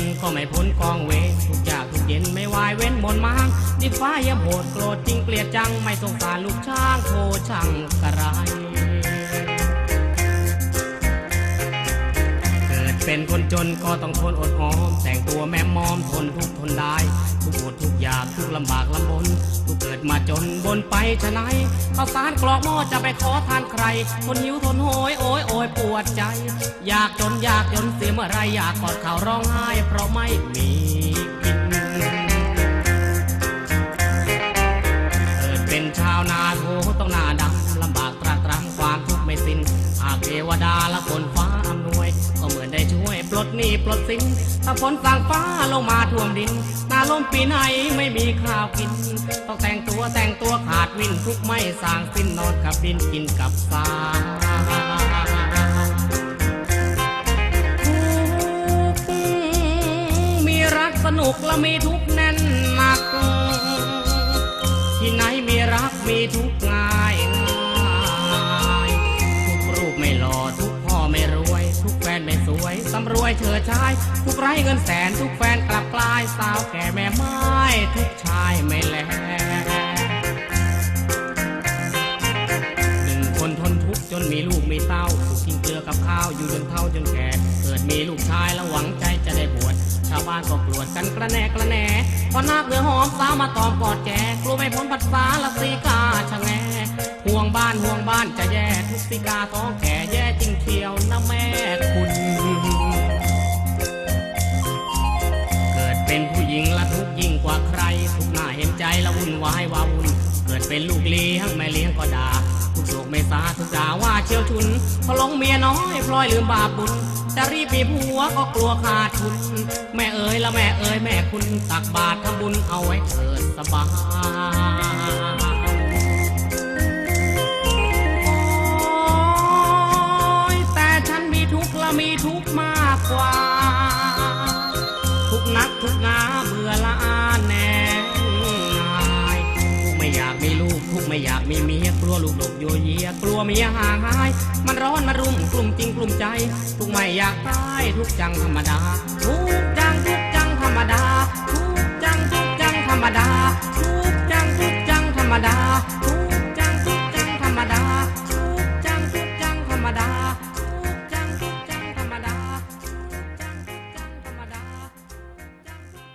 นก็ไม่พ้นกองเวททุกอยากทุกเย็นไม่วายเว้นมนต์มังดิฟ้าเยี่ยมโหดโกรธจริงเกลียดจังไม่สงสารลูกช้างโทช่างกระไร เป็นคนจนก็ต้องทนอดออม แต่งตัวแม่มอมทนทุกทนได้ ทุกอดทุกอยากทุกลำบากลำบนทุกเกิดมาจนบนไปชะไหนข้าวสารกรอกหม้อจะไปขอทานใคร คนหิวทนโหยโอยโอยปวดใจ อยากจนอยากจนเสียเมื่อไรอยากกอดเขาร้องไห้ เพราะไม่มีกินเกิดเป็นชาวนาโถต้องนา ปลดหนี้ปลดสินถ้าฝนสั่งฟ้าลงมาท่วมดินหนาลมปีไหนไม่มีข้าวกิน ต้องแต่งตัวแต่งตัวขาดวินทุกไม่สางสิ้นนอนกับดินกินกับสาทุกข์มีรักสนุกและมีทุกแน่นหนัก ที่ไหนมีรักมีทุกง่าย วยเชิดชาย ทุกไร้เงินแสนทุกแฟนกลับกลายสาวแก่แม่ไม้ทุกชายไม่แลหนึ่งคนทนทุกข์จนมีลูกมีเต้าถูกกินเกลือกับข้าวอยู่จนเท่าจนแก่ เกิดมีลูกชายแล้วหวังใจจะได้บวชชาวบ้านก็กลวดกันกระแนกระแนพอนาคเนื้อหอมสาวมาตอมกอดแจกลัวไม่พ้นผัดสาละสีกาชะแงห่วงบ้านห่วงบ้านจะแย่ทุกสิกาท้องแก่แย่จริงเที่ยวนะแม่คุณ ทุกข์ยิ่งกว่าใคร ทุกหน้าเห็นใจละวุ่นวายวาวุ่น เกิดเป็นลูกเลี้ยงแม่เลี้ยงก็ด่าทุกโศกไม่สาทุกด่าว่าเชี่ยวชุนพอลงเมียน้อยพลอยลืมบาปบุญจะรีบมีผัวก็กลัวขาดทุน แม่เอ๋ยละแม่เอ๋ยแม่คุณตักบาตรทำบุญเอาไว้เถิดสบาย นักทุกนาเบื่อละอาแน่นายทุกไม่อยากมีลูกทุกไม่อยากมีเมียกลัวลูกหลบโยเยียกลัวเมียห่างหาย มันร้อนมารุมกลุ่มจริงกลุ่มใจ ทุกไม่อยากตายทุกจังธรรมดา ทุกจังทุกจังธรรมดา ทุกจังทุกจังธรรมดาทุก